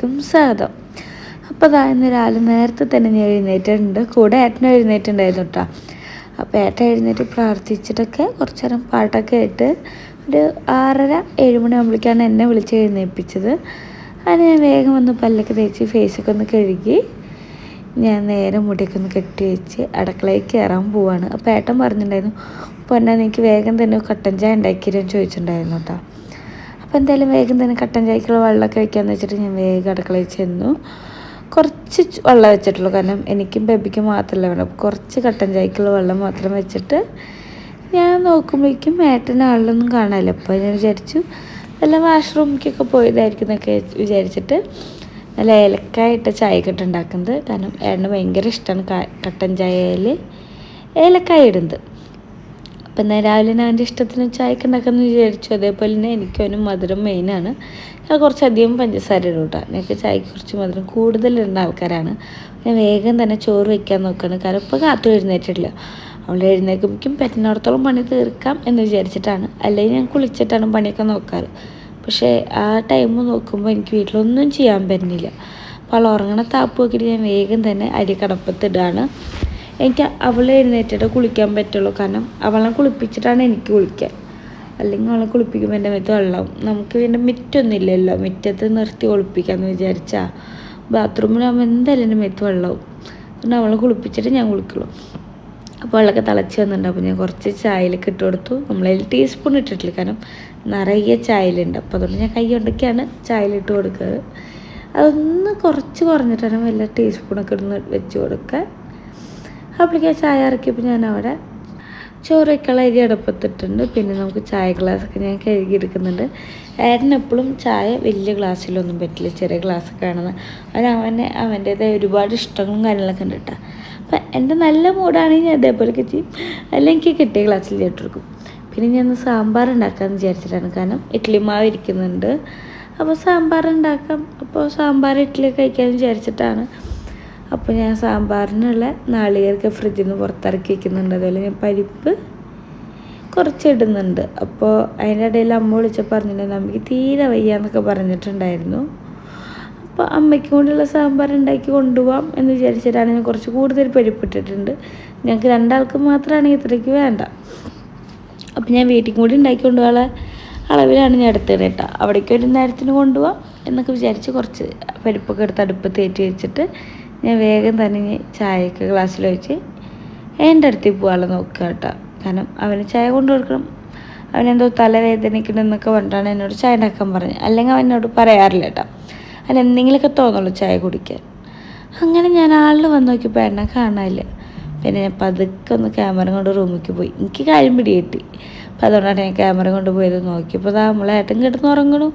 എല്ലാവർക്കും സ്വാഗതം അപ്പോൾ അതാ ഇന്ന് രാവിലെ നേരത്തെ തന്നെ ഞാൻ എഴുന്നേറ്റിട്ടുണ്ട്. കൂടെ ഏട്ടനും എഴുന്നേറ്റുണ്ടായിരുന്നു കേട്ടോ അപ്പോൾ ഏട്ടൻ എഴുന്നേറ്റ് പ്രാർത്ഥിച്ചിട്ടൊക്കെ കുറച്ച് നേരം പാട്ടൊക്കെ ഇട്ട് ഒരു ആറര ഏഴ് മണിയാകുമ്പോഴേക്കാണ് എന്നെ വിളിച്ച് എഴുന്നേൽപ്പിച്ചത്. അതിന് ഞാൻ വേഗം വന്ന് പല്ലൊക്കെ തേച്ച് ഫേസൊക്കെ ഒന്ന് കഴുകി ഞാൻ നേരെ മുടിയൊക്കെ ഒന്ന് കെട്ടി വെച്ച് അടുക്കളയിൽ കയറാൻ പോവാണ്. അപ്പോൾ ഏട്ടൻ പറഞ്ഞിട്ടുണ്ടായിരുന്നു പൊന്നെ എനിക്ക് വേഗം തന്നെ കട്ടൻ ചായ ഉണ്ടാക്കിയിരുന്നു ചോദിച്ചിട്ടുണ്ടായിരുന്നു കേട്ടോ അപ്പോൾ എന്തായാലും വേഗം തന്നെ കട്ടൻ ചായക്കുള്ള വെള്ളമൊക്കെ വയ്ക്കാമെന്ന് വെച്ചിട്ട് ഞാൻ വേഗം അടുക്കളയിൽ ചെന്നു. കുറച്ച് വെള്ളം വെച്ചിട്ടുള്ളൂ. കാരണം എനിക്കും ബേബിക്കും മാത്രമല്ല വേണം കുറച്ച് കട്ടൻ ചായക്കുള്ള വെള്ളം മാത്രം വെച്ചിട്ട് ഞാൻ നോക്കുമ്പോഴേക്കും ഏട്ടന്റെ ആളിലൊന്നും കാണാനില്ല. അപ്പോൾ ഞാൻ വിചാരിച്ചു നല്ല വാഷ്റൂമിലേക്കൊക്കെ പോയതായിരിക്കും എന്നൊക്കെ വിചാരിച്ചിട്ട് നല്ല ഏലക്കായിട്ട് ചായ ചായക്കട്ട് ഉണ്ടാക്കുന്നത്. കാരണം ഏട്ടന് ഭയങ്കര ഇഷ്ടമാണ് കട്ടൻ ചായയിൽ ഏലക്കായ ഇടുന്നത്. അപ്പം എന്നാൽ രാവിലെ ഞാൻ എന്റെ ഇഷ്ടത്തിന് ചായക്ക് ഉണ്ടാക്കാമെന്ന് വിചാരിച്ചു. അതേപോലെ തന്നെ എനിക്കവനും മധുരം മെയിനാണ് ഞാൻ കുറച്ചധികം പഞ്ചസാര ഇടും കേട്ടോ എനിക്ക് ചായക്ക് കുറച്ച് മധുരം കൂടുതൽ ഇടുന്ന ആൾക്കാരാണ്. ഞാൻ വേഗം തന്നെ ചോറ് വയ്ക്കാൻ നോക്കുകയാണ് കാരണം ഇപ്പോൾ കാത്തു എഴുന്നേറ്റിട്ടില്ല. അവൾ എഴുന്നേൽക്കുമ്പോഴേക്കും പറ്റുന്നിടത്തോളം പണി തീർക്കാം എന്ന് വിചാരിച്ചിട്ടാണ്. അല്ലെങ്കിൽ ഞാൻ കുളിച്ചിട്ടാണ് പണിയൊക്കെ നോക്കാറ്. പക്ഷേ ആ ടൈം നോക്കുമ്പോൾ എനിക്ക് വീട്ടിലൊന്നും ചെയ്യാൻ പറ്റുന്നില്ല. അപ്പോൾ അവൾ ഉറങ്ങണ താപ്പ് നോക്കിയിട്ട് ഞാൻ വേഗം തന്നെ അരി കടപ്പത്തിടാണ് എനിക്ക് അവളെ എഴുന്നേറ്റിട്ട് കുളിക്കാൻ പറ്റുള്ളൂ. കാരണം അവളെ കുളിപ്പിച്ചിട്ടാണ് എനിക്ക് കുളിക്കാൻ. അല്ലെങ്കിൽ അവളെ കുളിപ്പിക്കുമ്പോൾ എന്റെ മേത്ത് വെള്ളം. നമുക്ക് പിന്നെ മിറ്റൊന്നുമില്ലല്ലോ. മുറ്റത്ത് നിർത്തി കുളിപ്പിക്കാമെന്ന് വിചാരിച്ചാൽ ബാത്റൂമിലാകുമ്പോൾ എന്തായാലും എന്റെ മേത്ത് വെള്ളവും അതുകൊണ്ട് അവളെ കുളിപ്പിച്ചിട്ട് ഞാൻ കുളിക്കുള്ളൂ. അപ്പോൾ വെള്ളമൊക്കെ തിളച്ച് വന്നിട്ടുണ്ട്. അപ്പോൾ ഞാൻ കുറച്ച് ചായയിലേക്ക് ഇട്ട് കൊടുത്തു. നമ്മളതിൽ ടീസ്പൂൺ ഇട്ടിട്ടില്ല. കാരണം നിറയെ ചായയിലുണ്ട്. അപ്പോൾ അതുകൊണ്ട് ഞാൻ കൈ കൊണ്ടൊക്കെയാണ് ചായയിലിട്ട് കൊടുക്കുന്നത്. അതൊന്ന് കുറച്ച് കുറഞ്ഞിട്ടാണ് വല്ല ടീസ്പൂണൊക്കെ ഇടുന്ന് വെച്ച് കൊടുക്കുക അപ്പോഴേക്കും ചായ ഇറക്കിയപ്പോൾ ഞാൻ അവിടെ ചോറ് അരി അടുപ്പത്തിട്ടുണ്ട് പിന്നെ നമുക്ക് ചായ ഗ്ലാസ്സൊക്കെ ഞാൻ കഴുകി എടുക്കുന്നുണ്ട് ഏട്ടനെപ്പോഴും ചായ വലിയ ഗ്ലാസ്സിലൊന്നും പറ്റില്ല. ചെറിയ ഗ്ലാസ്സൊക്കെ ആണെന്ന് അവൻ അവനെ അവന്റേതായ ഒരുപാട് ഇഷ്ടങ്ങളും കാര്യങ്ങളൊക്കെ ഉണ്ട് കേട്ടോ. അപ്പം എന്റെ നല്ല മൂഡാണെങ്കിൽ ഞാൻ അതേപോലെയൊക്കെ ചെയ്യും അല്ലെങ്കിൽ കിട്ടിയ ഗ്ലാസ്സിൽ ചേട്ടെടുക്കും പിന്നെ ഞാൻ സാമ്പാർ ഉണ്ടാക്കാമെന്ന് വിചാരിച്ചിട്ടാണ്. കാരണം ഇഡ്ഡലി മാവ് ഇരിക്കുന്നുണ്ട്. അപ്പോൾ സാമ്പാർ ഉണ്ടാക്കാം. അപ്പോൾ സാമ്പാർ ഇഡ്ഡലി കഴിക്കാമെന്ന് വിചാരിച്ചിട്ടാണ്. അപ്പോൾ ഞാൻ സാമ്പാറിനുള്ള നാളികേരൊക്കെ ഫ്രിഡ്ജിൽ നിന്ന് പുറത്തിറക്കി വെക്കുന്നുണ്ട്. അതുപോലെ ഞാൻ പരിപ്പ് കുറച്ച് ഇടുന്നുണ്ട് അപ്പോൾ അതിന്റെ ഇടയിൽ അമ്മ വിളിച്ചപ്പോൾ പറഞ്ഞിട്ടുണ്ടെങ്കിൽ അമ്മയ്ക്ക് തീരെ വയ്യ എന്നൊക്കെ പറഞ്ഞിട്ടുണ്ടായിരുന്നു. അപ്പോൾ അമ്മയ്ക്ക് കൊണ്ടുള്ള സാമ്പാർ ഉണ്ടാക്കി കൊണ്ടുപോകാം എന്ന് വിചാരിച്ചിട്ടാണ് ഞാൻ കുറച്ച് കൂടുതൽ പരിപ്പിട്ടിട്ടുണ്ട്. ഞങ്ങൾക്ക് രണ്ടാൾക്ക് മാത്രമാണെങ്കിൽ ഇത്രയ്ക്ക് വേണ്ട. അപ്പോൾ ഞാൻ വീട്ടിൽ കൂടി ഉണ്ടാക്കി കൊണ്ടുപോകാനുള്ള അളവിലാണ് ഞാൻ എടുത്തത് കേട്ടോ. അവിടേക്ക് ഒരു നേരത്തിന് കൊണ്ടുപോകാം എന്നൊക്കെ വിചാരിച്ച് കുറച്ച് പരിപ്പൊക്കെ എടുത്ത് അടുപ്പ് തേറ്റി വെച്ചിട്ട് ഞാൻ വേഗം തന്നെ ചായയൊക്കെ ഗ്ലാസ്സിൽ വെച്ച് എന്റെ അടുത്ത് പോകാനുള്ള നോക്കുക കേട്ടോ. കാരണം അവന് ചായ കൊണ്ടു കൊടുക്കണം. അവനെന്തോ തലവേദനിക്കണമെന്നൊക്കെ പറഞ്ഞിട്ടാണ് എന്നോട് ചായ ഉണ്ടാക്കാൻ പറഞ്ഞത്. അല്ലെങ്കിൽ അവൻ എന്നോട് പറയാറില്ല കേട്ടോ. അവൻ എന്തെങ്കിലുമൊക്കെ തോന്നുള്ളൂ ചായ കുടിക്കാൻ. അങ്ങനെ ഞാൻ ആളിൽ വന്ന് നോക്കിയപ്പോൾ എണ്ണ കാണാനില്ല. പിന്നെ ഞാൻ പതുക്കെ ഒന്ന് ക്യാമറ കൊണ്ട് റൂമിലേക്ക് പോയി. എനിക്ക് കാര്യം പിടികിട്ടി. അപ്പം അതുകൊണ്ടാണ് ഞാൻ ക്യാമറ കൊണ്ട് പോയത് നോക്കിയപ്പോൾ അതാ നമ്മളെ ഏട്ടൻ കിടന്ന് ഉറങ്ങണു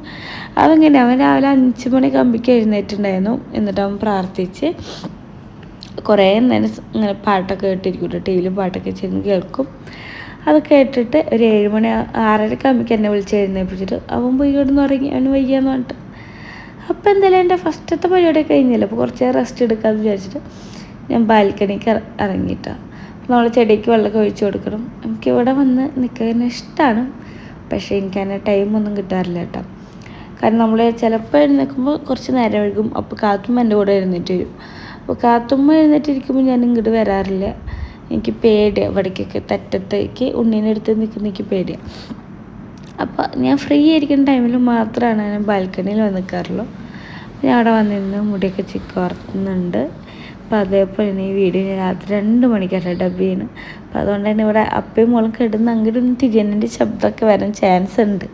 അതങ്ങനെ അവൻ രാവിലെ അഞ്ച് മണി കമ്പിക്ക് എഴുന്നേറ്റുണ്ടായിരുന്നു എന്നിട്ട് അവൻ പ്രാർത്ഥിച്ച് കുറേ നേരം ഇങ്ങനെ പാട്ടൊക്കെ കേട്ടിരിക്കും ടി വിയിൽ പാട്ടൊക്കെ ചെന്ന് കേൾക്കും. അത് കേട്ടിട്ട് ഒരു ഏഴ് മണി ആറരയ്ക്ക് അമ്മയ്ക്ക് എന്നെ വിളിച്ച് എഴുന്നേപ്പിച്ചിട്ട് അവൻ പോയി കിടന്ന് ഉറങ്ങി അവന് വയ്യാന്ന് പറഞ്ഞിട്ട്. അപ്പോൾ എന്തായാലും എന്റെ ഫസ്റ്റത്തെ പരിപാടിയൊക്കെ കഴിഞ്ഞില്ല? അപ്പോൾ കുറച്ച് റെസ്റ്റ് എടുക്കാമെന്ന് വിചാരിച്ചിട്ട് ഞാൻ ബാൽക്കണിക്ക് ഇറങ്ങിയിട്ടാണ് നമ്മൾ ചെടിക്ക് വെള്ളമൊക്കെ ഒഴിച്ചു കൊടുക്കണം. എനിക്ക് ഇവിടെ വന്ന് നിൽക്കാൻ ഇഷ്ടമാണ്. പക്ഷേ എനിക്ക് അതിന് ടൈമൊന്നും കിട്ടാറില്ല കേട്ടോ. കാരണം നമ്മൾ ചിലപ്പോൾ എഴുന്നേൽക്കുമ്പോൾ കുറച്ച് നേരം ഒഴുകും അപ്പോൾ കാത്തുമ്മ എന്റെ കൂടെ എഴുന്നേറ്റ് വരും. അപ്പോൾ കാത്തുമ്മ എഴുന്നേറ്റിരിക്കുമ്പോൾ ഞാൻ ഇങ്ങോട്ട് വരാറില്ല. എനിക്ക് പേടിയാണ് ഇവിടേക്കൊക്കെ തറ്റത്തേക്ക് ഉണ്ണീനെടുത്ത് നിൽക്കുന്ന എനിക്ക് പേടിയാണ് അപ്പോൾ ഞാൻ ഫ്രീ ആയിരിക്കുന്ന ടൈമിൽ മാത്രമാണ് ഞാൻ ബാൽക്കണിയിൽ വന്ന് നിൽക്കാറുള്ളൂ ഞാൻ അവിടെ വന്നിരുന്ന് മുടിയൊക്കെ ചിക്ക് വറുത്തുന്നുണ്ട് അപ്പോൾ അതേപോലെ തന്നെ ഈ വീഡിയോ ഞാൻ രാത്രി രണ്ട് മണിക്കാണ് ഡബ് ചെയ്യുന്നത്. അപ്പോൾ അതുകൊണ്ട് തന്നെ ഇവിടെ അപ്പയും മോളും കിടന്ന് അങ്ങോട്ട് ഒന്ന് ശബ്ദമൊക്കെ വരാൻ ചാൻസ് ഉണ്ട്.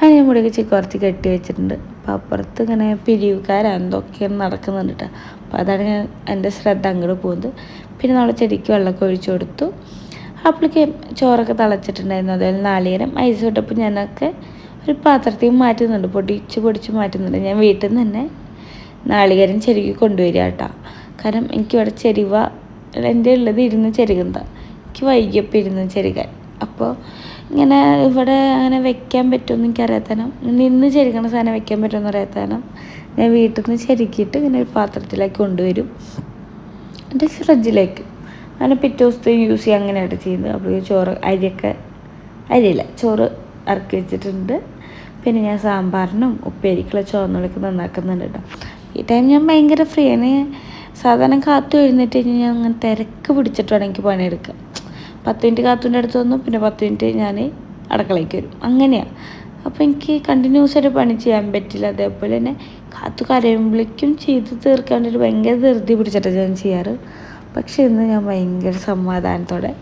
ഞാൻ മുടിയൊക്കെ കുറച്ച് കെട്ടി വെച്ചിട്ടുണ്ട്. അപ്പോൾ അപ്പുറത്ത് ഇങ്ങനെ പിരിവുകാർ എന്തൊക്കെയാണ് നടക്കുന്നുണ്ട് കേട്ടോ. അപ്പോൾ അതാണ് ഞാൻ എന്റെ ശ്രദ്ധ അങ്ങോട്ട് പോകുന്നത്. പിന്നെ നമ്മൾ ചെടിക്ക് വെള്ളമൊക്കെ ഒഴിച്ചു കൊടുത്തു. അപ്പോഴേക്ക് ചോറൊക്കെ തിളച്ചിട്ടുണ്ടായിരുന്നു. അതുപോലെ നാളികേരം ഐസ് വിട്ടപ്പോൾ ഞാനൊക്കെ ഒരു പാത്രത്തിൽ മാറ്റുന്നുണ്ട്. പൊടിച്ച് പൊടിച്ച് മാറ്റുന്നുണ്ട്. ഞാൻ വീട്ടിൽ നിന്ന് തന്നെ നാളികേരം ചെരുകി കൊണ്ടുവരിക കേട്ടോ. കാരണം എനിക്കിവിടെ ചെരുവ എന്റെ ഉള്ളത് ഇരുന്ന് ചെരുകുന്ന എനിക്ക് വൈകിയപ്പോൾ ഇരുന്ന് ചെരുകാൻ. അപ്പോൾ ഇങ്ങനെ ഇവിടെ അങ്ങനെ വെക്കാൻ പറ്റുമെന്ന് എനിക്കറിയാത്തനം നിന്ന് ചെരുകണ സാധനം വെക്കാൻ പറ്റുമെന്ന് അറിയാത്തനം ഞാൻ വീട്ടിൽ നിന്ന് ചെരുക്കിയിട്ട് ഇങ്ങനെ ഒരു പാത്രത്തിലേക്ക് കൊണ്ടുവരും. എന്റെ ഫ്രിഡ്ജിലേക്ക്. അങ്ങനെ പിറ്റേ ദിവസത്തെ യൂസ് ചെയ്യുക അങ്ങനെയായിട്ട് ചെയ്യുന്നത്. അപ്പോൾ ചോറ് അരിയൊക്കെ അരിയില്ല ചോറ് ഇറക്കി വെച്ചിട്ടുണ്ട്. പിന്നെ ഞാൻ സാമ്പാറിനും ഉപ്പേരിക്കുള്ള ചുവന്നുള്ളിക്ക് നന്നാക്കുന്നുണ്ട് കേട്ടോ. ഈ ടൈം ഞാൻ ഭയങ്കര ഫ്രീ ആണ്. സാധാരണ കാത്തു എഴുന്നേറ്റ് കഴിഞ്ഞാൽ ഞാൻ അങ്ങനെ തിരക്ക് പിടിച്ചിട്ട് എനിക്ക് പണിയെടുക്കുക പത്ത് മിനിറ്റ് കാത്തുവിന്റെ അടുത്ത് വന്നു പിന്നെ പത്ത് മിനിറ്റ് ഞാൻ അടുക്കളയ്ക്ക് വരും. അങ്ങനെയാണ് അപ്പോൾ എനിക്ക് കണ്ടിന്യൂസ് ആയിട്ട് പണി ചെയ്യാൻ പറ്റില്ല. അതേപോലെ തന്നെ കാത്തു കരയുമ്പോഴേക്കും ചെയ്ത് തീർക്കാൻ വേണ്ടിയിട്ട് ഭയങ്കര ധൃതി പിടിച്ചിട്ടാണ് ഞാൻ ചെയ്യാറ്. പക്ഷേ ഇന്ന് ഞാൻ ഭയങ്കര സമാധാനത്തോടെ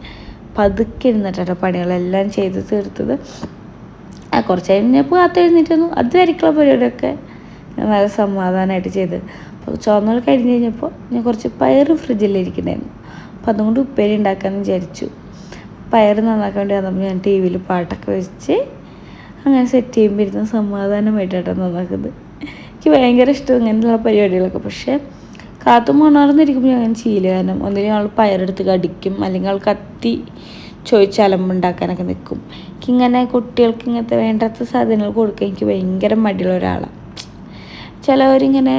പതുക്കെ ഇരുന്നിട്ടാണ് പണികളെല്ലാം ചെയ്ത് തീർത്തത്. ആ കുറച്ച് കഴിഞ്ഞപ്പോൾ കാത്തെഴുന്നിട്ടൊന്നും അത് വരയ്ക്കുള്ള പരിപാടിയൊക്കെ നല്ല സമാധാനമായിട്ട് ചെയ്ത്. അപ്പോൾ ചുവന്നുകൾ കഴിഞ്ഞ് കഴിഞ്ഞപ്പോൾ ഞാൻ കുറച്ച് പയർ ഫ്രിഡ്ജിലിരിക്കണായിരുന്നു അപ്പോൾ അതുകൊണ്ട് ഉപ്പേരി ഉണ്ടാക്കാമെന്ന് വിചാരിച്ചു. പയർ നന്നാക്കാൻ വേണ്ടി വന്നപ്പോൾ ഞാൻ ടി വിയിൽ പാട്ടൊക്കെ വെച്ച് അങ്ങനെ സെറ്റ് ചെയ്യുമ്പോൾ ഇരുന്ന് സമാധാനമായിട്ടാണ് നന്നാക്കുന്നത്. എനിക്ക് ഭയങ്കര ഇഷ്ടം ഇങ്ങനെയുള്ള പരിപാടികളൊക്കെ. പക്ഷേ കാത്തും മണർന്നിരിക്കുമ്പോൾ ഞാൻ അങ്ങനെ ചെയ്യില്ല. കാരണം ഒന്നിനും ആൾ പയറെടുത്ത് കടിക്കും. അല്ലെങ്കിൽ ആൾ കത്തി ചോദിച്ച് അലമ്പുണ്ടാക്കാനൊക്കെ നിൽക്കും എനിക്കിങ്ങനെ കുട്ടികൾക്ക് ഇങ്ങനത്തെ വേണ്ടാത്ത സാധനങ്ങൾ കൊടുക്കാൻ എനിക്ക് ഭയങ്കര മടിയുള്ള ഒരാളാണ് ചിലവരിങ്ങനെ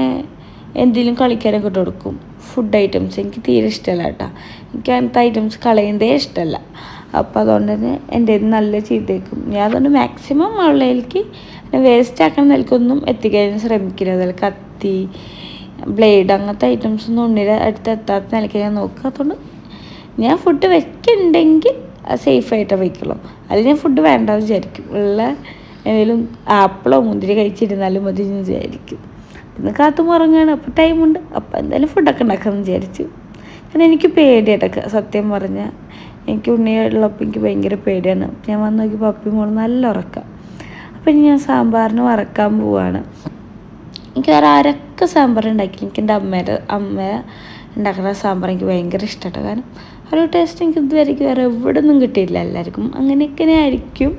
എന്തെങ്കിലും കളിക്കാനൊക്കെ ഇട്ട് കൊടുക്കും. ഫുഡ് ഐറ്റംസ് എനിക്ക് തീരെ ഇഷ്ടമല്ല കേട്ടോ. എനിക്ക് അങ്ങനത്തെ ഐറ്റംസ് കളയുന്നതേ ഇഷ്ടമല്ല. അപ്പോൾ അതുകൊണ്ട് തന്നെ എന്റെ നല്ല ചെയ്തേക്കും. ഞാൻ അതുകൊണ്ട് മാക്സിമം അവളിലേക്ക് വേസ്റ്റ് ആക്കുന്ന നിലക്കൊന്നും എത്തിക്കാൻ ശ്രമിക്കില്ല. അതുപോലെ കത്തി ബ്ലേഡ് അങ്ങനത്തെ ഐറ്റംസ് ഒന്നും ഉണ്ണിയുടെ അടുത്ത് എത്താത്ത നിലയ്ക്ക് ഞാൻ നോക്കുക. അതുകൊണ്ട് ഞാൻ ഫുഡ് വെക്കുന്നുണ്ടെങ്കിൽ സേഫായിട്ടേ വയ്ക്കുള്ളൂ അല്ലെങ്കിൽ ഞാൻ ഫുഡ് വേണ്ടെന്ന് വിചാരിക്കും. ഉള്ള എന്തെങ്കിലും ആപ്പിളോ മുന്തിരി കഴിച്ചിരുന്നാലും മതി വിചാരിക്കും. പിന്നെ കാത്തും ഉറങ്ങുകയാണ് അപ്പോൾ ടൈമുണ്ട്. അപ്പോൾ എന്തായാലും ഫുഡൊക്കെ ഉണ്ടാക്കാമെന്ന് വിചാരിച്ചു. കാരണം എനിക്ക് പേടിയായിട്ടൊക്കെ സത്യം പറഞ്ഞാൽ എനിക്ക് ഉണ്ണിയുള്ളപ്പോൾ എനിക്ക് ഭയങ്കര പേടിയാണ്. ഞാൻ വന്ന് നോക്കി പപ്പി മോൾ നല്ല ഉറക്കാം. അപ്പം ഇനി ഞാൻ സാമ്പാറിന് വറക്കാൻ പോവാണ്. എനിക്ക് വേറെ ആരൊക്കെ സാമ്പാർ ഉണ്ടാക്കി എനിക്ക് എന്റെ അമ്മയുടെ അമ്മ ഉണ്ടാക്കുന്ന സാമ്പാർ എനിക്ക് ഭയങ്കര ഇഷ്ടമാണ് കാരണം ആ ഒരു ടേസ്റ്റ് എനിക്ക് ഇതുവരെ വേറെ എവിടെ നിന്നും കിട്ടിയില്ല എല്ലാവർക്കും. അങ്ങനെയൊക്കെ ആയിരിക്കും.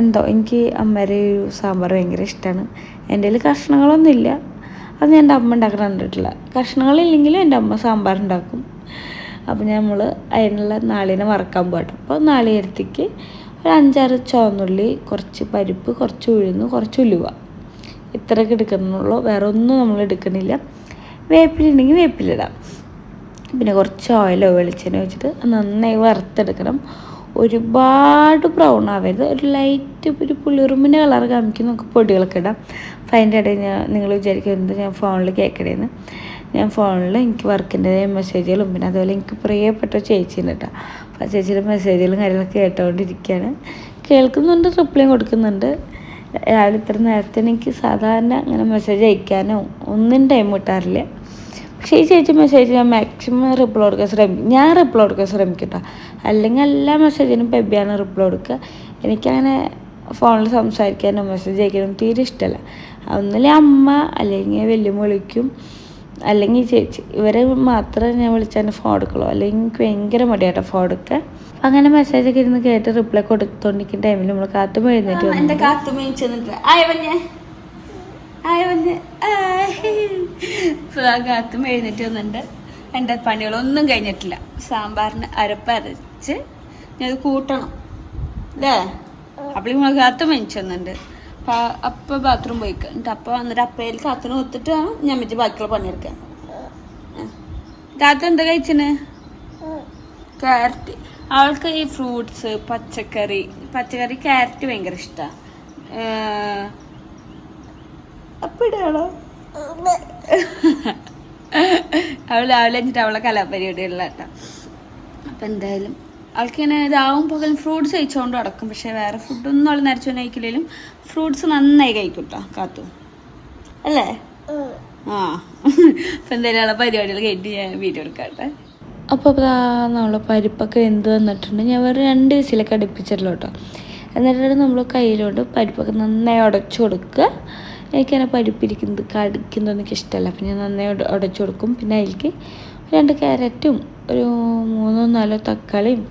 എന്തോ എനിക്ക് അമ്മയുടെ ഒരു സാമ്പാർ ഭയങ്കര ഇഷ്ടമാണ് എന്റെ കയ്യിൽ കഷ്ണങ്ങളൊന്നുമില്ല. അത് ഞാൻ എന്റെ അമ്മ ഉണ്ടാക്കാൻ കണ്ടിട്ടില്ല. കഷ്ണങ്ങളില്ലെങ്കിലും എന്റെ അമ്മ സാമ്പാർ ഉണ്ടാക്കും. അപ്പോൾ നമ്മൾ അതിനുള്ള നാളിനെ വറക്കാൻ പാടും. അപ്പോൾ നാളികേരത്തേക്ക് ഒരു അഞ്ചാറ് ചുവന്നുള്ളി കുറച്ച് പരിപ്പ് കുറച്ച് ഉഴുന്ന് കുറച്ച് ഉലുവ. ഇത്രയൊക്കെ എടുക്കുന്നുള്ളൂ. വേറെ ഒന്നും നമ്മൾ എടുക്കണില്ല. വേപ്പിലുണ്ടെങ്കിൽ വേപ്പിലിടാം. പിന്നെ കുറച്ച് ഓയിലോ വെളിച്ചെണ്ണ വെച്ചിട്ട് നന്നായി വറുത്തെടുക്കണം. ഒരുപാട് ബ്രൗൺ ആവരുത്. ഒരു ലൈറ്റ് ഒരു പുളിറുമ്പിന്റെ കളർ കാണിക്കുന്ന നമുക്ക് പൊടികളൊക്കെ ഇടാം. അപ്പം അതിന്റെ ഇടയിൽ ഞാൻ നിങ്ങൾ വിചാരിക്കുന്നത് ഞാൻ ഫോണിൽ കേൾക്കണേന്ന് ഞാൻ ഫോണിൽ എനിക്ക് വർക്കിന്റെ മെസ്സേജുകളും പിന്നെ അതുപോലെ എനിക്ക് പ്രിയപ്പെട്ട ചേച്ചിയുണ്ട് കേട്ടോ അപ്പോൾ ആ ചേച്ചിയുടെ മെസ്സേജുകളും കാര്യങ്ങളൊക്കെ കേട്ടുകൊണ്ടിരിക്കുകയാണ് കേൾക്കുന്നുണ്ട് റിപ്ലൈ കൊടുക്കുന്നുണ്ട്. രാവിലെ ഇത്ര നേരത്തെ എനിക്ക് സാധാരണ അങ്ങനെ മെസ്സേജ് അയക്കാനോ ഒന്നും ടൈം കിട്ടാറില്ല. പക്ഷേ ഈ ചേച്ചി മെസ്സേജ് ഞാൻ മാക്സിമം റിപ്ലൈ കൊടുക്കാൻ ശ്രമിക്കും ഞാൻ റിപ്ലൈ കൊടുക്കാൻ ശ്രമിക്കും കേട്ടോ അല്ലെങ്കിൽ എല്ലാ മെസ്സേജിനും പെബിയാണ് റിപ്ലൈ കൊടുക്കുക. എനിക്കങ്ങനെ ഫോണിൽ സംസാരിക്കാനോ മെസ്സേജ് അയക്കാനും തീരെ ഇഷ്ടമല്ല ഒന്നിലെ അമ്മ അല്ലെങ്കിൽ വലിയ വിളിക്കും അല്ലെങ്കിൽ ചേച്ചി ഇവരെ മാത്രമേ ഞാൻ വിളിച്ചാൽ ഫോൺ എടുക്കുള്ളൂ. അല്ലെങ്കിൽ എനിക്ക് ഭയങ്കര മടിയാട്ടോ ഫോൺ എടുക്കാൻ. അങ്ങനെ മെസ്സേജ് ഒക്കെ ഇരുന്ന് കേട്ട് റിപ്ലൈ കൊടുത്തോണ്ടിരിക്കുന്ന ടൈമിൽ നമ്മൾ കാത്തും എഴുന്നേറ്റ് എന്റെ കാത്തും കാത്തു എഴുന്നേറ്റ് വന്നിട്ടുണ്ട്. എന്റെ പണികളൊന്നും കഴിഞ്ഞിട്ടില്ല. സാമ്പാറിന് അരപ്പരച്ച് ഞാൻ കൂട്ടണം. അല്ലേ അപ്പോൾ നമ്മൾ കാത്തു മേടിച്ചു വന്നിട്ടുണ്ട്. അപ്പൊ ബാത്റൂം പോയിക്ക. എന്നിട്ട് അപ്പ വന്നിട്ട് അപ്പയിൽ കാത്തിന് ഞാൻ വെച്ച് ബാക്കിയുള്ള പണിയെടുക്കാൻ രാത്രി എന്താ കഴിച്ചിന് ക്യാരറ്റ്. അവൾക്ക് ഈ ഫ്രൂട്ട്സ് പച്ചക്കറി പച്ചക്കറി ക്യാരറ്റ് ഭയങ്കര ഇഷ്ടമാണ് അപ്പിടാണോ അവൾ രാവിലെ കഴിഞ്ഞിട്ട് അവളെ കലാപരിപാടികളിലാട്ടോ. അപ്പം എന്തായാലും അവൾക്കിങ്ങനെ ഇതാവും പകലും ഫ്രൂട്ട്സ് കഴിച്ചുകൊണ്ട് അടക്കും പക്ഷെ വേറെ ഫുഡൊന്നും അവൾ നേരത്തെ കഴിക്കില്ലെങ്കിലും ഫ്രൂട്ട്സ് നന്നായി കഴിക്കും കേട്ടോ കാത്തു. അല്ലേ? ആ. അപ്പം എന്തായാലും അവളെ പരിപാടികൾ കഴിഞ്ഞിട്ട് ഞാൻ വീഡിയോ എടുക്കാട്ടെ. അപ്പോൾ നമ്മൾ പരിപ്പൊക്കെ എന്ത് വന്നിട്ടുണ്ട്? ഞാൻ വേറെ രണ്ട് വിസിലൊക്കെ അടുപ്പിച്ചിട്ടുള്ളൂ കേട്ടോ എന്നിട്ട് നമ്മൾ കയ്യിലോട്ട് പരിപ്പൊക്കെ നന്നായി ഉടച്ചു കൊടുക്കുക. എനിക്കങ്ങനെ പരിപ്പിരിക്കുന്നത് കടിക്കുന്നതൊന്നും എനിക്ക് ഇഷ്ടമല്ല അപ്പം ഞാൻ നന്നായി ഉട- ഉടച്ചു കൊടുക്കും. പിന്നെ അതിലേക്ക് രണ്ട് ക്യാരറ്റും ഒരു മൂന്നോ നാലോ തക്കാളിയും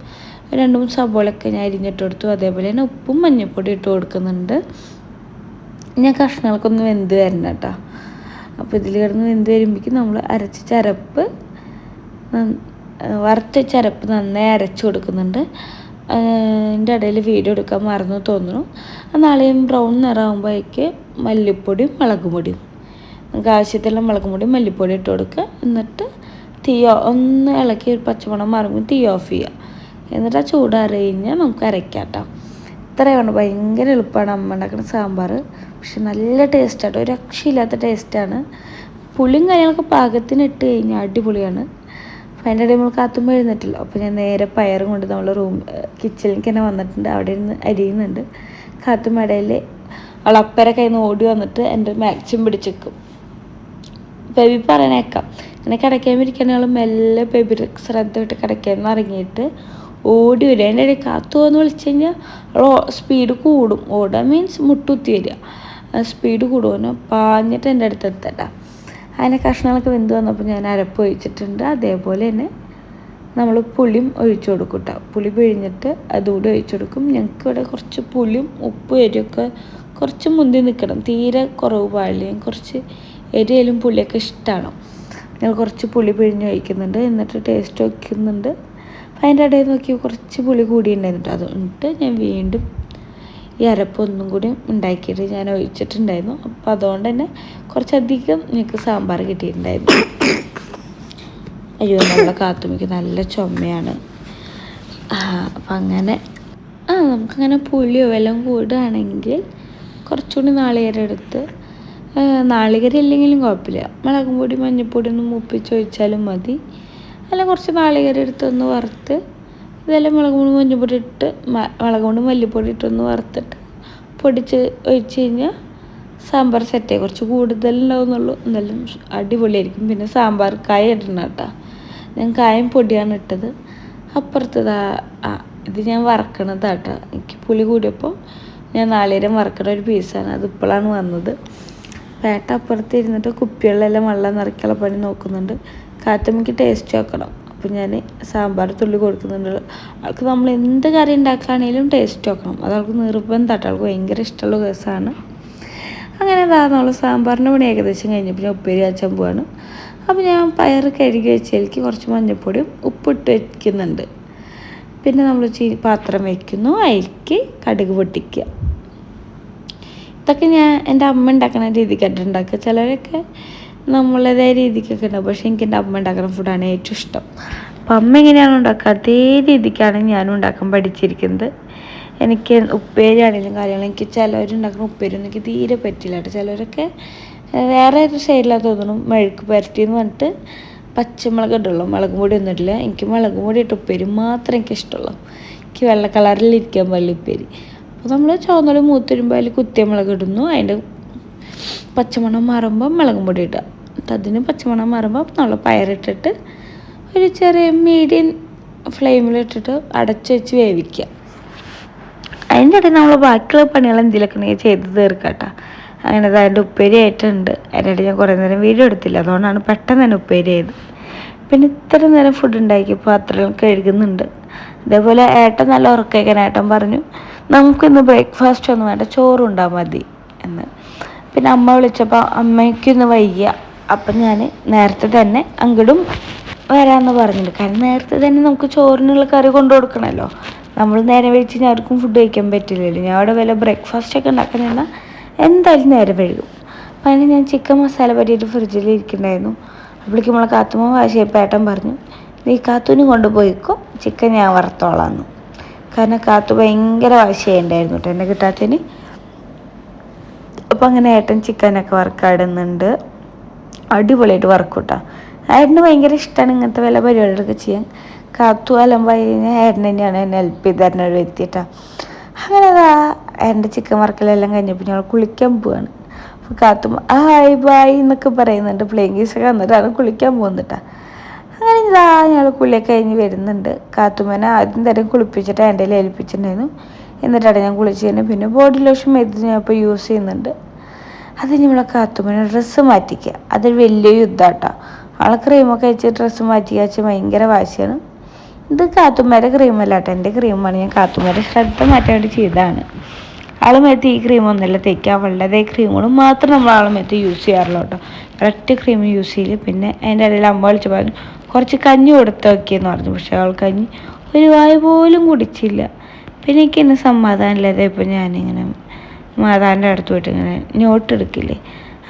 രണ്ട് മൂന്ന് സബോളൊക്കെ ഞാൻ അരിഞ്ഞിട്ട് കൊടുത്തു. അതേപോലെ തന്നെ ഉപ്പും മഞ്ഞൾപ്പൊടി ഇട്ട് കൊടുക്കുന്നുണ്ട്. ഞാൻ കഷ്ണങ്ങൾക്കൊന്ന് വെന്ത് വരണം കേട്ടോ. അപ്പോൾ ഇതിൽ കിടന്ന് വെന്ത് വരുമ്പോഴേക്കും നമ്മൾ അരച്ച ചരപ്പ് വറുത്ത ചരപ്പ് നന്നായി അരച്ച് കൊടുക്കുന്നുണ്ട്. അതിന്റെ ഇടയിൽ വീഡിയോ എടുക്കാൻ മറന്നു തോന്നുന്നു. നാളെയും ബ്രൗൺ നിറമാകുമ്പോഴേക്ക് മല്ലിപ്പൊടിയും മുളക് പൊടിയും നമുക്ക് ആവശ്യത്തിലുള്ള മുളക് പൊടിയും മല്ലിപ്പൊടി ഇട്ട് കൊടുക്കുക. എന്നിട്ട് തീ ഒന്ന് ഇളക്കി ഒരു പച്ചമണം മറങ്ങും തീ ഓഫ് ചെയ്യുക എന്നിട്ട് ആ ചൂടാറി കഴിഞ്ഞാൽ നമുക്ക് അരയ്ക്കാം കേട്ടോ ഇത്രയാണ് ഭയങ്കര എളുപ്പമാണ് അമ്മ ഉണ്ടാക്കുന്ന സാമ്പാർ പക്ഷെ നല്ല ടേസ്റ്റാണ് ഒരു രക്ഷയില്ലാത്ത ടേസ്റ്റാണ് പുളിയും കാര്യങ്ങളൊക്കെ പാകത്തിന് ഇട്ട് കഴിഞ്ഞാൽ അടിപൊളിയാണ്. അപ്പം അതിന്റെ ഇടയിൽ നമ്മൾ കാത്തുമ്പോൾ എഴുന്നേറ്റില്ല. അപ്പോൾ ഞാൻ നേരെ പയറും കൊണ്ട് നമ്മൾ റൂം കിച്ചണിലേക്ക് തന്നെ വന്നിട്ടുണ്ട്. അവിടെ ഇരുന്ന് അരിയുന്നുണ്ട്. കാത്തുമടയിൽ ഇടയിൽ അപ്പരെ കയ്യിൽ നിന്ന് ഓടി വന്നിട്ട് എന്റെ മാക്സിമം പിടിച്ചേക്കും ബേബി പറയണേക്കാം. അങ്ങനെ കിടക്കാൻ ഇരിക്കണ മെല്ലെ ബേബി ശ്രദ്ധ വിട്ട് കിടക്കാൻ ഇറങ്ങിയിട്ട് ഓടി വരും അതിന്റെ ഇടയിൽ കാത്തു വന്ന് വിളിച്ചു കഴിഞ്ഞാൽ സ്പീഡ് കൂടും. ഓടാൻ മീൻസ് മുട്ടുത്തി വരിക. സ്പീഡ് കൂടുമോ പാഞ്ഞിട്ട് എന്റെ അടുത്ത് എത്തട്ട അതിനെ കഷ്ണങ്ങളൊക്കെ വെന്ത് വന്നപ്പോൾ ഞാൻ അരപ്പ് ഒഴിച്ചിട്ടുണ്ട്. അതേപോലെ തന്നെ നമ്മൾ പുളിയും ഒഴിച്ചു കൊടുക്കും കേട്ടോ പുളി പിഴിഞ്ഞിട്ട് അതുകൂടി ഒഴിച്ചു കൊടുക്കും. ഞങ്ങൾക്ക് ഇവിടെ കുറച്ച് പുളിയും ഉപ്പ് എരിയൊക്കെ കുറച്ച് മുന്തി നിൽക്കണം. തീരെ കുറവ് പാടില്ല. കുറച്ച് എരിയലും പുളിയൊക്കെ ഇഷ്ടമാണ് ഞങ്ങൾ കുറച്ച് പുളി പിഴിഞ്ഞ് ഒഴിക്കുന്നുണ്ട് എന്നിട്ട് ടേസ്റ്റ് വയ്ക്കുന്നുണ്ട് അപ്പം അതിന്റെ ഇടയിൽ നോക്കി കുറച്ച് പുളി കൂടിയിട്ടുണ്ടായിരുന്നു കേട്ടോ അതുകൊണ്ട് ഞാൻ വീണ്ടും ഈ അരപ്പ് ഒന്നും കൂടി ഉണ്ടാക്കിയിട്ട് ഞാൻ ഒഴിച്ചിട്ടുണ്ടായിരുന്നു. അപ്പോൾ അതുകൊണ്ട് തന്നെ കുറച്ചധികം എനിക്ക് സാമ്പാർ കിട്ടിയിട്ടുണ്ടായിരുന്നു. അയ്യോ നമ്മളെ കാത്തുമിക്ക് നല്ല ചുമയാണ്. അപ്പം അങ്ങനെ ആ നമുക്കങ്ങനെ പുളിയോ വെല്ലം കൂടുകയാണെങ്കിൽ കുറച്ചുകൂടി നാളികേരം എടുത്ത് നാളികേരം ഇല്ലെങ്കിലും കുഴപ്പമില്ല. മുളകും പൊടി മഞ്ഞൾപ്പൊടി ഒന്ന് മുപ്പിച്ച് ഒഴിച്ചാലും മതി. അല്ല കുറച്ച് നാളികര എടുത്തൊന്ന് വറുത്ത് ഇതെല്ലാം മുളക് പൊടി മഞ്ഞൾപ്പൊടി ഇട്ട് മുളക് പൊടി മല്ലിപ്പൊടി ഇട്ടൊന്ന് വറുത്തിട്ട് പൊടിച്ച് ഒഴിച്ച് കഴിഞ്ഞാൽ സാമ്പാർ സെറ്റായി കുറച്ച് കൂടുതലുണ്ടാവുന്നുള്ളൂ. എന്നാലും അടിപൊളിയായിരിക്കും. പിന്നെ സാമ്പാർ കായ ഇടണം കേട്ടോ. ഞാൻ കായം പൊടിയാണ് ഇട്ടത്. അപ്പുറത്തത് ഇത് ഞാൻ വറക്കണതാട്ടോ എനിക്ക് പുളി കൂടിയപ്പോൾ ഞാൻ നാലേരം വറക്കണ ഒരു പീസാണ് അത് ഇപ്പോഴാണ് വന്നത്. വേട്ട അപ്പുറത്ത് ഇരുന്നിട്ട് കുപ്പികളിലെല്ലാം വെള്ളം നിറയ്ക്കാനുള്ള പണി നോക്കുന്നുണ്ട്. കാത്തമ്മയ്ക്ക് ടേസ്റ്റ് നോക്കണം. അപ്പം ഞാൻ സാമ്പാർ തുള്ളി കൊടുക്കുന്നുണ്ട്. അവൾക്ക് നമ്മൾ എന്ത് കറി ഉണ്ടാക്കുകയാണെങ്കിലും ടേസ്റ്റ് നോക്കണം. അത് അവൾക്ക് നിർബന്ധമായിട്ട് അവൾക്ക് ഭയങ്കര ഇഷ്ടമുള്ള കേസാണ് അങ്ങനെ ഇതാ നമ്മൾ സാമ്പാറിന്റെ പണി ഏകദേശം കഴിഞ്ഞപ്പോൾ ഞാൻ ഉപ്പേരി കാച്ചാൻ പോവാണ്. അപ്പോൾ ഞാൻ പയർ കഴുകി വെച്ചതിലേക്ക് കുറച്ച് മഞ്ഞൾപ്പൊടിയും ഉപ്പിട്ട് വയ്ക്കുന്നുണ്ട് പിന്നെ നമ്മൾ പാത്രം വയ്ക്കുന്നു അതിലേക്ക് കടുക് പൊട്ടിക്കുക. ഇതൊക്കെ ഞാൻ എന്റെ അമ്മ ഉണ്ടാക്കുന്ന രീതിക്കായിട്ട് ഉണ്ടാക്കുക. ചിലരൊക്കെ നമ്മളേതായ രീതിക്കൊക്കെ ഉണ്ടാവും. പക്ഷേ എനിക്ക് എന്റെ അമ്മ ഉണ്ടാക്കുന്ന ഫുഡാണ് ഏറ്റവും ഇഷ്ടം. അപ്പം അമ്മ എങ്ങനെയാണ് ഉണ്ടാക്കുക? അതേ രീതിക്കാണ് ഞാനും ഉണ്ടാക്കാൻ പഠിച്ചിരിക്കുന്നത്. എനിക്ക് ഉപ്പേരി ആണെങ്കിലും കാര്യങ്ങളും എനിക്ക് ചിലവരുണ്ടാക്കുന്ന ഉപ്പേരി ഒന്നും എനിക്ക് തീരെ പറ്റില്ല കേട്ടോ. ചിലവരൊക്കെ വേറെ ഒരു സൈഡിലാണ് തോന്നുന്നു മെഴുക്ക് പുരട്ടി എന്ന് പറഞ്ഞിട്ട് പച്ചമുളക് ഇടുള്ളൂ മുളക് പൊടി ഒന്നും ഇടില്ല. എനിക്ക് മുളക് പൊടി ഇട്ട് ഉപ്പേരി മാത്രം എനിക്ക് ഇഷ്ടമുള്ളൂ. എനിക്ക് വെള്ള കളറിൽ ഇരിക്കാൻ പാടില്ല ഉപ്പേരി. അപ്പോൾ നമ്മൾ ചുവന്നുള്ളി മൂത്തുരുമ്പോൾ അതിൽ കുത്തിയ മുളക് ഇടുന്നു. അതിന്റെ പച്ചമണം മാറുമ്പോൾ മുളകും പൊടി ഇടുക. എന്നിട്ട് അതിന് പച്ചമണം മാറുമ്പോൾ നമ്മൾ പയറിട്ടിട്ട് ഒരു ചെറിയ മീഡിയം ഫ്ലെയിമിലിട്ടിട്ട് അടച്ച് വെച്ച് വേവിക്കുക. അതിന്റെ ഇടയിൽ നമ്മൾ ബാക്കിയുള്ള പണികൾ എന്തെങ്കിലുമൊക്കെ ചെയ്ത് ചെയ്ത് കേട്ടോ. അങ്ങനെ അതിന്റെ ഉപ്പേരി ആയിട്ടുണ്ട്. അതിന്റെ ഇടയിൽ ഞാൻ കുറേ നേരം വീഡിയോ എടുത്തില്ല. അതുകൊണ്ടാണ് പെട്ടെന്ന് തന്നെ ഉപ്പേരി ആയത്. പിന്നെ ഇത്ര നേരം ഫുഡ് ഉണ്ടാക്കി അത്രയും കഴുകുന്നുണ്ട്. അതേപോലെ ഏട്ടൻ നല്ല ഉറക്കേക്കാൻ ഏട്ടൻ പറഞ്ഞു. നമുക്കിന്ന് ബ്രേക്ക്ഫാസ്റ്റ് ഒന്നും വേണ്ട ചോറുണ്ടാൽ മതി എന്ന്. പിന്നെ അമ്മ വിളിച്ചപ്പോൾ അമ്മയ്ക്കൊന്ന് വയ്യ അപ്പം ഞാൻ നേരത്തെ തന്നെ അങ്ങോട്ടും വരാമെന്ന് പറഞ്ഞിട്ടുണ്ട്. കാരണം നേരത്തെ തന്നെ നമുക്ക് ചോറിനുള്ള കറി കൊണ്ടു കൊടുക്കണമല്ലോ നമ്മൾ നേരെ വെച്ച് കഴിഞ്ഞാൽ ആർക്കും ഫുഡ് കഴിക്കാൻ പറ്റില്ലല്ലോ. ഞാൻ അവിടെ വല്ല ബ്രേക്ക്ഫാസ്റ്റ് ഒക്കെ ഉണ്ടാക്കാൻ നിന്നാൽ എന്തായാലും നേരെ വഴുകും അപ്പം അതിന് ഞാൻ ചിക്കൻ മസാല പറ്റിയിട്ട് ഫ്രിഡ്ജിൽ ഇരിക്കുന്നുണ്ടായിരുന്നു. അപ്പോഴേക്കും നമ്മളെ കാത്തുമ്മ വാശിയപ്പേട്ടൻ പറഞ്ഞു നീ കാത്തുനി കൊണ്ടുപോയിക്കോ ചിക്കൻ ഞാൻ വറുത്തോളാന്നു കാരണം കാത്തു ഭയങ്കര വാശിയുണ്ടായിരുന്നു കേട്ടോ എന്നെ കിട്ടാത്തതിന്. അപ്പം അങ്ങനെ ഏട്ടൻ ചിക്കനൊക്കെ വറുക്കാടുന്നുണ്ട് അടിപൊളിയായിട്ട് വറക്കൂട്ടാ ഏട്ടന് ഭയങ്കര ഇഷ്ടമാണ് ഇങ്ങനത്തെ വല്ല പരിപാടികളൊക്കെ ചെയ്യാൻ. കാത്തു അലമ്പായി കഴിഞ്ഞാൽ ഏട്ടൻ തന്നെയാണ് എന്നെ ഹെൽപ്പ് ചെയ്ത് തരുന്ന ഒരു വ്യക്തിട്ടാ. അങ്ങനെ അതാ ഏട്ടന്റെ ചിക്കൻ വറക്കലെല്ലാം കഴിഞ്ഞപ്പോൾ ഞങ്ങൾ കുളിക്കാൻ പോവാണ്. അപ്പോൾ കാത്തും ഹായ് ബായ് എന്നൊക്കെ പറയുന്നുണ്ട്. പ്ലേയിങ് ഗീസൊക്കെ വന്നിട്ടാണ് കുളിക്കാൻ പോകുന്നിട്ടാ അങ്ങനെ ഇതാ ഞങ്ങൾ കുളിയൊക്കെ കഴിഞ്ഞ് വരുന്നുണ്ട്. കാത്തുമേനെ ആദ്യം തരം കുളിപ്പിച്ചിട്ട് എന്റെ ഏൽപ്പിച്ചിട്ടുണ്ടായിരുന്നു. എന്നിട്ടാണ് ഞാൻ കുളിച്ച് കഴിഞ്ഞ് പിന്നെ ബോഡി ലോഷൻ മെഴുതി ഞാൻ ഇപ്പോൾ യൂസ് ചെയ്യുന്നുണ്ട്. അത് നമ്മളെ കാത്തുമേനെ ഡ്രസ്സ് മാറ്റിക്കുക അത് വലിയ യുദ്ധാട്ടോ. ആളെ ക്രീമൊക്കെ വെച്ച് ഡ്രസ്സ് മാറ്റിക്കുക വെച്ച് ഭയങ്കര വാശിയാണ്. ഇത് കാത്തുമ്മേരെ ക്രീമല്ല കേട്ടോ എന്റെ ക്രീമാണ് ഞാൻ കാത്തുമ്മേരെ ശ്രദ്ധ മാറ്റാൻ വേണ്ടി ചെയ്തതാണ്. ആളെ മേത്ത് ഈ ക്രീമൊന്നുമല്ല തേക്കുക അവളുടെ അതേ ക്രീമുകളും മാത്രം നമ്മൾ ആളെ മേത്ത് യൂസ് ചെയ്യാറുള്ളൂ കേട്ടോ. ഒരൊറ്റ ക്രീം യൂസ് ചെയ്യില്ല. പിന്നെ അതിന്റെ ഇടയിൽ അമ്മ വിളിച്ച് പറഞ്ഞു കുറച്ച് കഞ്ഞി കൊടുത്ത് നോക്കിയെന്ന് പറഞ്ഞു. പക്ഷെ അവൾ കഞ്ഞി ഒരു വായ പോലും കുടിച്ചില്ല. പിന്നെ എനിക്ക് എന്നെ സമാധാനമില്ലാതെ ഇപ്പം ഞാനിങ്ങനെ മാതാവിന്റെ അടുത്ത് പോയിട്ട് ഇങ്ങനെ നോട്ട് എടുക്കില്ലേ?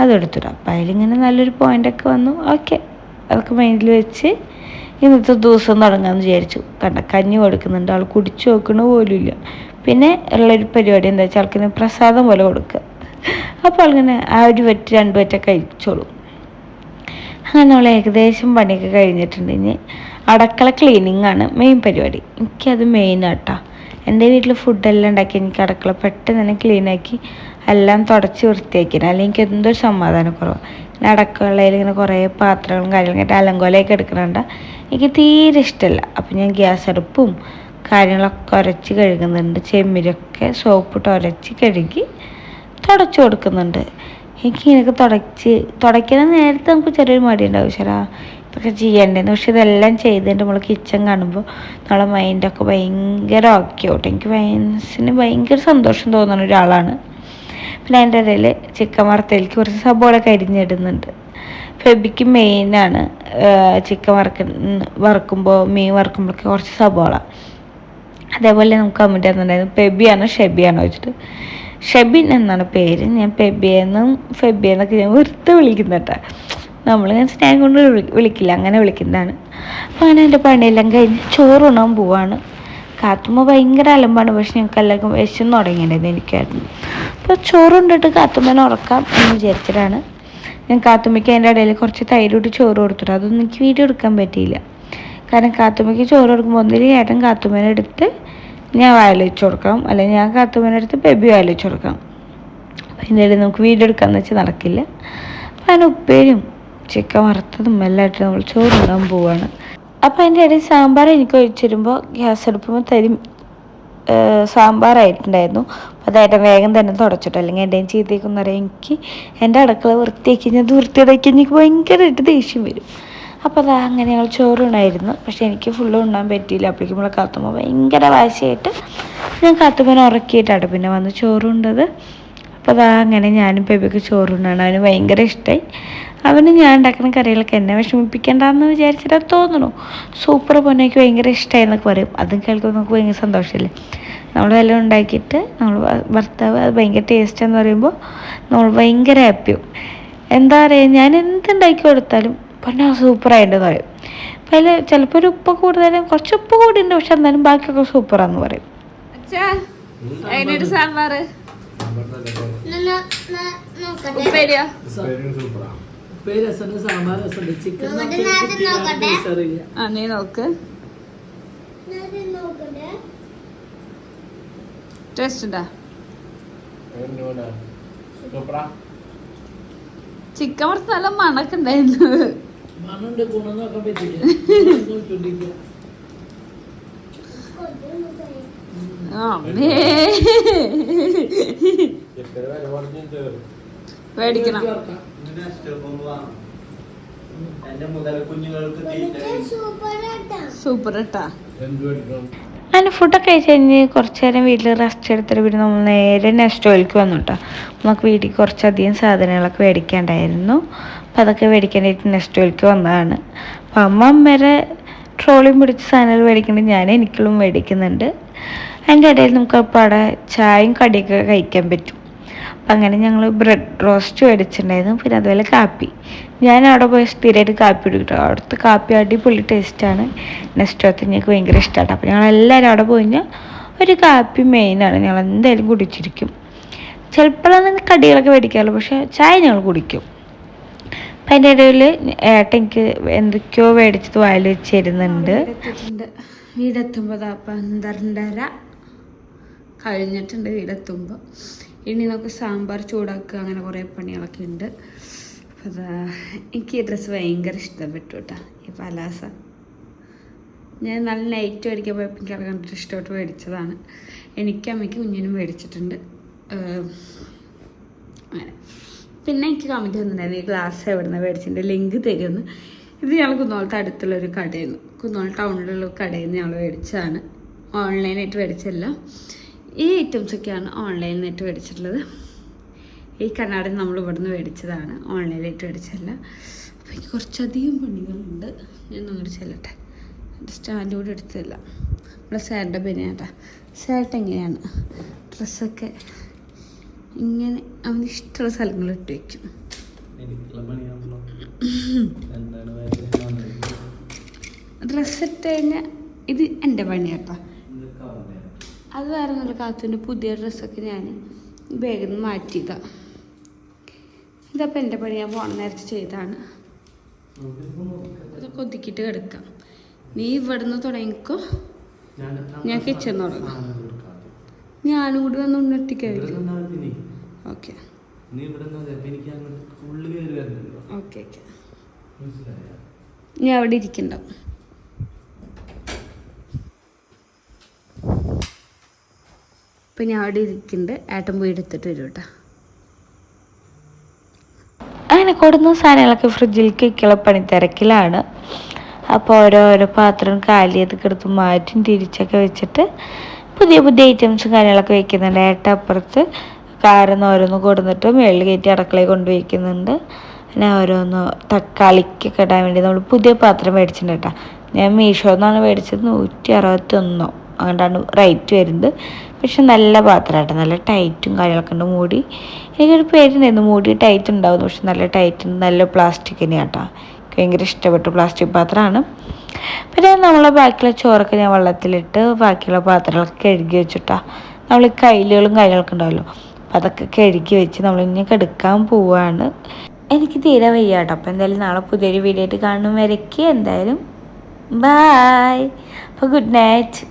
അതെടുത്തിടാം അപ്പം അതിലിങ്ങനെ നല്ലൊരു പോയിന്റൊക്കെ വന്നു. ഓക്കെ അതൊക്കെ മൈൻഡിൽ വെച്ച് ഇന്നത്തെ ദിവസം തുടങ്ങാമെന്ന് വിചാരിച്ചു. കണ്ട കഞ്ഞി കൊടുക്കുന്നുണ്ട്. ആൾ കുടിച്ചു നോക്കണ പോലുമില്ല. പിന്നെ ഉള്ളൊരു പരിപാടി എന്താ വെച്ചാൽ ആൾക്കിങ്ങനെ പ്രസാദം പോലെ കൊടുക്കുക. അപ്പോൾ ആളിങ്ങനെ ആ ഒരു വെറ്റ് രണ്ട് വെറ്റൊക്കെ കഴിച്ചോളും. അങ്ങനെ നമ്മൾ ഏകദേശം പണിയൊക്കെ കഴിഞ്ഞിട്ടുണ്ട്. ഇനി അടക്കള ക്ലീനിങ് ആണ് മെയിൻ പരിപാടി. എനിക്കത് മെയിൻ ആട്ടോ. എന്റെ വീട്ടിൽ ഫുഡെല്ലാം ഉണ്ടാക്കി എനിക്ക് അടക്കള പെട്ടെന്ന് തന്നെ ക്ലീനാക്കി എല്ലാം തുടച്ച് വൃത്തിയാക്കണം അല്ലെങ്കിൽ എനിക്ക് എന്തോ സമാധാനക്കുറവ്. ഇങ്ങനെ അടക്കളയിൽ ഇങ്ങനെ കുറേ പാത്രങ്ങളും കാര്യങ്ങളും അലങ്കോലയൊക്കെ എടുക്കണണ്ട എനിക്ക് തീരെ ഇഷ്ടമല്ല. അപ്പം ഞാൻ ഗ്യാസ് അടുപ്പും കാര്യങ്ങളൊക്കെ ഉരച്ച് കഴുകുന്നുണ്ട്. ചെമ്മിരൊക്കെ സോപ്പിട്ട് ഉരച്ച് കഴുകി തുടച്ച് കൊടുക്കുന്നുണ്ട്. എനിക്ക് ഇങ്ങനെയൊക്കെ തുടച്ച് തുടയ്ക്കുന്ന നേരത്തെ നമുക്ക് ചെറിയൊരു മടി ഉണ്ടാവും ചേരാ ഇതൊക്കെ ചെയ്യണ്ടേന്ന് പക്ഷെ ഇതെല്ലാം ചെയ്തിട്ട് നമ്മൾ കിച്ചൺ കാണുമ്പോൾ നമ്മളെ മൈൻഡൊക്കെ ഭയങ്കര ഓക്കെ ആവട്ടെ എനിക്ക് മനസ്സിന് ഭയങ്കര സന്തോഷം തോന്നുന്ന ഒരാളാണ്. പിന്നെ അതിന്റെ ഇടയിൽ ചിക്കൻ വറുത്തതിലേക്ക് കുറച്ച് സബോളൊക്കെ അരിഞ്ഞിടുന്നുണ്ട്. ഫെബിക്ക് മെയിനാണ് ചിക്കൻ വറുക്ക വറുക്കുമ്പോൾ മീൻ വറുക്കുമ്പോഴൊക്കെ കുറച്ച് സബോള. അതേപോലെ നമുക്ക് അമ്മിന്റെ തന്നിട്ടുണ്ടായിരുന്നു പെബിയാണോ ഷെബിയാണോ വെച്ചിട്ട് ഷെബിൻ എന്നാണ് പേര്. ഞാൻ പെബിയെന്നും ഫെബിയെന്നൊക്കെ ഞാൻ വെറുതെ നമ്മൾ ഞാൻ സ്നേഹം കൊണ്ട് വിളി- വിളിക്കില്ല അങ്ങനെ വിളിക്കുന്നതാണ്. അപ്പോൾ അങ്ങനെ എന്റെ പണിയെല്ലാം കഴിഞ്ഞ് ചോറുണ്ണാൻ പോവാണ്. കാത്തുമ്മ ഭയങ്കര അലമ്പാണ് പക്ഷെ ഞങ്ങൾക്ക് എല്ലാവർക്കും വിശന്ന് തുടങ്ങിയിട്ടുണ്ടായിരുന്നു എനിക്കായിരുന്നു. അപ്പോൾ ചോറുണ്ടിട്ട് കാത്തുമ്മനെ ഉറക്കാം എന്ന് വിചാരിച്ചിട്ടാണ്. ഞാൻ കാത്തുമ്മയ്ക്ക് അതിന്റെ ഇടയിൽ കുറച്ച് തൈരിട്ട് ചോറ് കൊടുത്തിട്ട്. അതൊന്നും എനിക്ക് വീഡിയോ എടുക്കാൻ പറ്റിയില്ല. കാരണം കാത്തുമ്മയ്ക്ക് ചോറ് കൊടുക്കുമ്പോൾ ഒന്നിൽ ഏട്ടൻ കാത്തുമ്മനെ എടുത്ത് ഞാൻ വായിൽ വെച്ച് കൊടുക്കണം. അല്ലെങ്കിൽ ഞാൻ കാത്തുമ്മനെ എടുത്ത് ബേബി വായിൽ വെച്ച് കൊടുക്കണം. അപ്പം അതിന്റെ ഇടയിൽ നമുക്ക് വീഡിയോ എടുക്കാമെന്ന് വെച്ചാൽ നടക്കില്ല. അപ്പം അതിന് ഉപ്പേരും ചിക്കൻ വറുത്തതും എല്ലാം ഇട്ട് നമ്മൾ ചോറുണ്ടാകാൻ പോവാണ്. അപ്പം അതിന്റെ ഇടയിൽ സാമ്പാർ എനിക്ക് ഒഴിച്ചിരുമ്പോൾ ഗ്യാസ് എടുപ്പുമ്പോൾ തരി സാമ്പാറായിട്ടുണ്ടായിരുന്നു അപ്പോൾ അതായിട്ട് വേഗം തന്നെ തുടച്ചിട്ടു. അല്ലെങ്കിൽ എന്റെ ചെയ്തേക്കെന്ന് പറയാം എനിക്ക് എന്റെ അടുക്കള വൃത്തിയാക്കി ഞാൻ വൃത്തിയാക്കി എനിക്ക് ഭയങ്കരമായിട്ട് ദേഷ്യം വരും. അപ്പോൾ അതാ അങ്ങനെ ഞങ്ങൾ ചോറുണ്ടായിരുന്നു പക്ഷേ എനിക്ക് ഫുള്ള് ഉണ്ണാൻ പറ്റിയില്ല. അപ്പോഴേക്കും കാത്തുമ്പോൾ ഭയങ്കര വാശിയായിട്ട് ഞാൻ കാത്തുമ്മനെ ഉറക്കിയിട്ടാണ് പിന്നെ വന്ന് ചോറുണ്ടത്. അപ്പോൾ അതാ അങ്ങനെ ഞാനും ബേബിക്ക് ചോറുണ്ടാണ് അവന് ഭയങ്കര ഇഷ്ടമായി അവന് ഞാൻ ഉണ്ടാക്കുന്ന കറികളൊക്കെ എന്നെ വിഷമിപ്പിക്കണ്ടെന്ന് വിചാരിച്ചിട്ടാ തോന്നുന്നു. സൂപ്പർ പൊന്നേക്ക് ഭയങ്കര ഇഷ്ടമായി എന്നൊക്കെ പറയും. അതും കേൾക്കുമ്പോൾ നമുക്ക് ഭയങ്കര സന്തോഷമല്ലേ? നമ്മൾ എല്ലാം ഉണ്ടാക്കിയിട്ട് നമ്മൾ ഭർത്താവ് അത് ഭയങ്കര ടേസ്റ്റ് എന്ന് പറയുമ്പോൾ നമ്മൾ ഭയങ്കര ഹാപ്പിയും എന്താ പറയുക ഞാൻ എന്തുണ്ടാക്കി കൊടുത്താലും പൊന്നാ സൂപ്പറായിട്ടെന്ന് പറയും. അപ്പം അതിൽ ചിലപ്പോൾ ഒരു ഉപ്പ് കൂടുതലും കുറച്ച് ഉപ്പ് കൂടിയുണ്ട് പക്ഷെ എന്തായാലും ബാക്കിയൊക്കെ സൂപ്പറാന്ന് പറയും. അച്ഛാ അതിനൊരു സാമ്പാർ ഉപ്പേരിയോ? ഉപ്പേരി രസമുണ്ട് സാമ്പാർ രസമുണ്ട് ചിക്കൻ ആ നീ നോക്ക്. ടേസ്റ്റ് ഉണ്ടാ? ചിക്കൻ വറുത്ത് നല്ല മണക്കുണ്ടായിരുന്നു. മണ്ണുണ്ട് ഗുണം നോക്കാൻ പറ്റില്ല മേടിക്കണം സൂപ്പർ ഇട്ടാ അങ്ങനെ ഫുഡൊക്കെ കഴിച്ച് കഴിഞ്ഞ് കുറച്ച് നേരം വീട്ടിൽ റെസ്റ്റ് എടുത്തിട്ട് പിന്നെ നമ്മൾ നേരെ നെസ്റ്റോയിലേക്ക് വന്നു കേട്ടോ നമുക്ക് വീട്ടിൽ കുറച്ചധികം സാധനങ്ങളൊക്കെ മേടിക്കാണ്ടായിരുന്നു. അതൊക്കെ മേടിക്കാനായിട്ട് നെക്സ്റ്റ് വീക്ക് വന്നതാണ്. അപ്പം അമ്മ അമ്മേരെ ട്രോളിയും പിടിച്ച് സാധനങ്ങൾ മേടിക്കുന്നുണ്ട്. ഞാൻ എനിക്കുള്ള മേടിക്കുന്നുണ്ട്. അതിന്റെ ഇടയിൽ നമുക്ക് അപ്പോൾ അവിടെ ചായയും കടിയൊക്കെ കഴിക്കാൻ പറ്റും. അപ്പം അങ്ങനെ ഞങ്ങൾ ബ്രെഡ് റോസ്റ്റ് മേടിച്ചിട്ടുണ്ടായിരുന്നു. പിന്നെ അതുപോലെ കാപ്പി. ഞാൻ അവിടെ പോയി സ്ഥിരമായിട്ട് കാപ്പി കുടിക്കും അവിടുത്തെ കാപ്പി അടിപൊളി ടേസ്റ്റാണ് നെക്സ്റ്റ് ഞങ്ങൾക്ക് ഭയങ്കര ഇഷ്ടമാണ് അപ്പോൾ ഞങ്ങൾ എല്ലാവരും അവിടെ പോയി കഴിഞ്ഞാൽ ഒരു കാപ്പി മെയിനാണ് ഞങ്ങൾ എന്തായാലും കുടിച്ചിരിക്കും. ചിലപ്പോഴാണ് കടികളൊക്കെ മേടിക്കാറുള്ളൂ പക്ഷേ ചായ ഞങ്ങൾ കുടിക്കും. അപ്പം അതിന്റെ ഇടയിൽ ഏട്ട എനിക്ക് എന്തൊക്കെയോ മേടിച്ചത് വായിൽ വെച്ച് തരുന്നുണ്ട്. വീടെത്തുമ്പോൾ പന്ത്രണ്ടര കഴിഞ്ഞിട്ടുണ്ട് വീടെത്തുമ്പോൾ ഇനി നമുക്ക് സാമ്പാർ ചൂടാക്കുക അങ്ങനെ കുറേ പണികളൊക്കെ ഉണ്ട്. അപ്പോൾ എനിക്ക് ഈ ഡ്രസ്സ് ഭയങ്കര ഇഷ്ടപ്പെട്ടു കേട്ടോ ഈ പലാസ. ഞാൻ നല്ല നൈറ്റ് മേടിക്കാൻ പോയപ്പോൾ എനിക്ക് കണ്ടിട്ട് ഇഷ്ടപ്പെട്ട് മേടിച്ചതാണ്. എനിക്ക് അമ്മയ്ക്ക് കുഞ്ഞിനും മേടിച്ചിട്ടുണ്ട്. അങ്ങനെ. പിന്നെ എനിക്ക് കമന്റ് വന്നിട്ടുണ്ടായിരുന്നു ഈ ഗ്ലാസ് എവിടെ നിന്ന് മേടിച്ചിട്ടുണ്ട് ലിങ്ക് തരുമെന്ന്. ഇത് ഞങ്ങൾ അടുത്തുള്ള ഒരു കടയിൽ നിന്ന് കുന്നോൾ ടൗണിലുള്ള കടയിൽ നിന്ന് ഞങ്ങൾ മേടിച്ചതാണ്. ഓൺലൈനായിട്ട് മേടിച്ചല്ല ഈ ഐറ്റംസ് ഒക്കെയാണ് ഓൺലൈനായിട്ട് മേടിച്ചിട്ടുള്ളത്. ഈ കണ്ണാടി നമ്മൾ ഇവിടുന്ന് മേടിച്ചതാണ്. ഓൺലൈനായിട്ട് മേടിച്ചല്ല അപ്പോൾ എനിക്ക് കുറച്ചധികം പണികളുണ്ട്. ഞാൻ അങ്ങോട്ട് ചെല്ലട്ടെ. എന്റെ സ്റ്റാൻഡ് കൂടെ എടുത്തില്ല നമ്മുടെ സാറിന്റെ ബനിയാട്ടാ സാർട്ട് എങ്ങനെയാണ്? ഡ്രസ്സൊക്കെ ഇങ്ങനെ അവന് ഇഷ്ടമുള്ള സ്ഥലങ്ങൾ ഇട്ട് വയ്ക്കും. എന്താണ് ഡ്രസ്സ് ഇട്ട് കഴിഞ്ഞാൽ ഇത് എന്റെ പണിയാട്ടാ. അത് വേറെ നല്ല കാത്തുന്റെ പുതിയ ഡ്രസ്സൊക്കെ ഞാൻ വേഗം നിന്ന് മാറ്റിയതാണ് ഇതപ്പോൾ എന്റെ പണി. ഞാൻ പോണ നേരത്തെ ചെയ്താണ്. അത് കൊതിക്കിട്ട് കിടക്കാം. നീ ഇവിടുന്ന് തുടങ്ങിക്കോ. ഞാൻ കിച്ചൺ തുടങ്ങാം. ഞാനും കൂടി വന്ന് ഉണ്ണട്ടിക്കാവില്ല ഓക്കെ നീ ഇവിടെ എനിക്ക് അങ്ങോട്ട് ഫുള്ള് കയറി വരണല്ലോ ഓക്കെ ഓക്കെ മനസ്സിലായോ? ഞാൻ അവിടെ ഇരിക്കണ്ടാവും അപ്പം ഞാൻ അവിടെ ഇരിക്കുന്നുണ്ട് ഏട്ടൻ പോയി എടുത്തിട്ട് വരും കേട്ടോ. അങ്ങനെ കൊടുന്ന സാധനങ്ങളൊക്കെ ഫ്രിഡ്ജിലേക്ക് വെക്കുള്ള പണി തിരക്കിലാണ്. അപ്പോൾ ഓരോരോ പാത്രം കാലിയതൊക്കെ എടുത്ത് മാറ്റും തിരിച്ചൊക്കെ വെച്ചിട്ട് പുതിയ പുതിയ ഐറ്റംസും കാര്യങ്ങളൊക്കെ വെക്കുന്നുണ്ട്. ഏട്ട അപ്പുറത്ത് കാരെന്ന് ഓരോന്ന് കൊടുന്നിട്ട് മേളിൽ കയറ്റി അടുക്കളയിൽ കൊണ്ട് വയ്ക്കുന്നുണ്ട് പിന്നെ ഓരോന്ന് തക്കാളിക്കൊക്കെ ഇടാൻ വേണ്ടി നമ്മൾ പുതിയ പാത്രം മേടിച്ചിട്ടുണ്ട് കേട്ടോ. ഞാൻ മീഷോ എന്നാണ് മേടിച്ചത് നൂറ്റി അറുപത്തൊന്നോ അങ്ങോട്ടാണ് റേറ്റ് വരുന്നത്. പക്ഷെ നല്ല പാത്രമായിട്ട് നല്ല ടൈറ്റും കാര്യങ്ങളൊക്കെ ഉണ്ട്. മൂടി എനിക്കൊരു പേരുണ്ടായിരുന്നു മൂടി ടൈറ്റ് ഉണ്ടാവും പക്ഷെ നല്ല ടൈറ്റ് നല്ല പ്ലാസ്റ്റിക് തന്നെയാണ് കേട്ടോ. ഭയങ്കര ഇഷ്ടപ്പെട്ടു പ്ലാസ്റ്റിക് പാത്രമാണ്. പിന്നെ നമ്മളെ ബാക്കിയുള്ള ചോറൊക്കെ ഞാൻ വെള്ളത്തിലിട്ട് ബാക്കിയുള്ള പാത്രങ്ങളൊക്കെ കഴുകി വെച്ചിട്ടാ നമ്മൾ കൈലുകളും കാര്യങ്ങളൊക്കെ ഉണ്ടാവല്ലോ. അപ്പം അതൊക്കെ കഴുകി വെച്ച് ഇനി കിടക്കാൻ പോവാണ്. എനിക്ക് തീരെ വയ്യാട്ടോ. അപ്പം എന്തായാലും നാളെ പുതിയൊരു വീഡിയോ ആയിട്ട് കാണും വരയ്ക്ക്. എന്തായാലും ബായ് അപ്പോൾ ഗുഡ് നൈറ്റ്